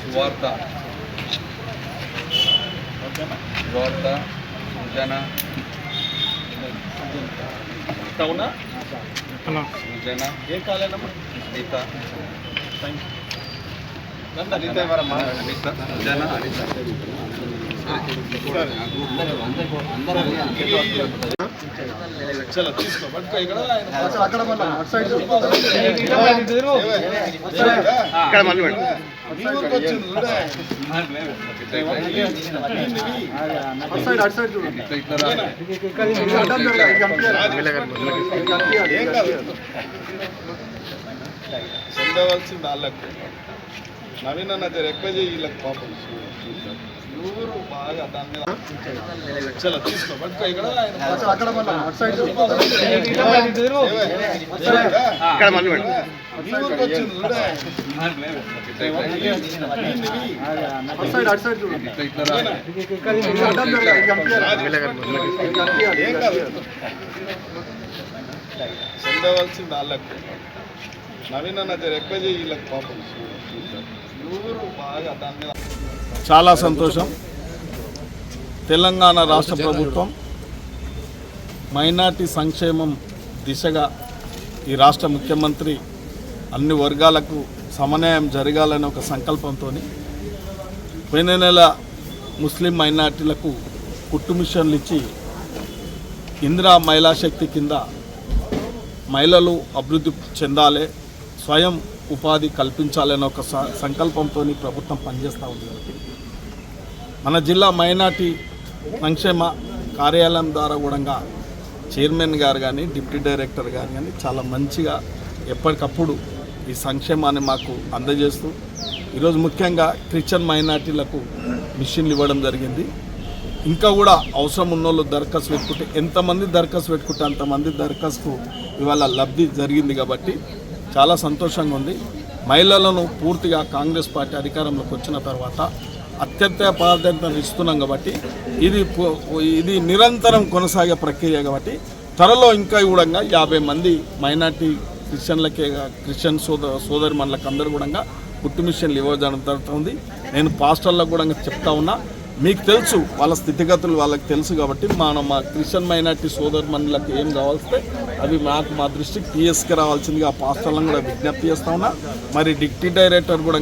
సువార్త సువార్త సృజన అవునా సృజన ఏం కాలేనమ్మా అనిత అనిత ఎవరమ్మా అనిత సృజన అనిత చలో తీసుకో పట్టుకో ఇక్కడ మళ్ళీ ఇట్లా ఇట్లా చెందవలసింది వాళ్ళకు నవీన్ అన్న జర ఎక్కువ వీళ్ళకి పాపం ఎవరు బాగా దాని మీద చలో తీసుకో ఇక్కడ. అక్కడ చెందవలసింది వాళ్ళకు. నవీన్ అన్న ఎక్కువ వీళ్ళకి పాపం బాగా దాని మీద చాలా సంతోషం. తెలంగాణ రాష్ట్ర ప్రభుత్వం మైనార్టీ సంక్షేమం దిశగా ఈ రాష్ట్ర ముఖ్యమంత్రి అన్ని వర్గాలకు సమన్వయం జరగాలనే ఒక సంకల్పంతో పోయిన నెల ముస్లిం మైనార్టీలకు కుట్టు మిషన్లు ఇచ్చి ఇందిరా మహిళా శక్తి కింద మహిళలు అభివృద్ధి చెందాలి. స్వయం ఉపాధి కల్పించాలనే ఒక స- సంకల్పంతో ప్రభుత్వం పనిచేస్తూ ఉంది. మన జిల్లా మైనార్టీ సంక్షేమ కార్యాలయం ద్వారా కూడా చైర్మన్ గారు కానీ డిప్యూటీ డైరెక్టర్ గారు కానీ చాలా మంచిగా ఎప్పటికప్పుడు ఈ సంక్షేమాన్ని మాకు అందజేస్తూ ఈరోజు ముఖ్యంగా క్రిస్టియన్ మైనార్టీలకు మిషన్లు ఇవ్వడం జరిగింది. ఇంకా కూడా అవసరం ఉన్న వాళ్ళు దరఖాస్తు పెట్టుకుంటే ఎంతమంది దరఖాస్తు పెట్టుకుంటే అంతమంది దరఖాస్తు ఇవాళ లబ్ధి జరిగింది కాబట్టి చాలా సంతోషంగా ఉంది మహిళలను పూర్తిగా కాంగ్రెస్ పార్టీ అధికారంలోకి వచ్చిన తర్వాత అత్యంత ప్రాధాన్యత ఇస్తున్నాం కాబట్టి ఇది ఇది నిరంతరం కొనసాగే ప్రక్రియ కాబట్టి త్వరలో ఇంకా కూడా యాభై మంది మైనార్టీ క్రిస్టియన్లకే క్రిస్టియన్ సోదర సోదరి మనలకు అందరూ కూడా పుట్టు మిషన్లు ఇవ్వడం జరుగుతుంది. నేను పాస్టర్లకు కూడా చెప్తా ఉన్నా మీకు తెలుసు వాళ్ళ స్థితిగతులు వాళ్ళకి తెలుసు కాబట్టి మన మా క్రిస్టియన్ మైనార్టీ సోదరు ఏం కావాల్స్తే అవి మాకు మా దృష్టికి పిఎస్కి రావాల్సిందిగా ఆ పాస్టర్లను కూడా విజ్ఞప్తి చేస్తా ఉన్నా. మరి డిక్టీ డైరెక్టర్ కూడా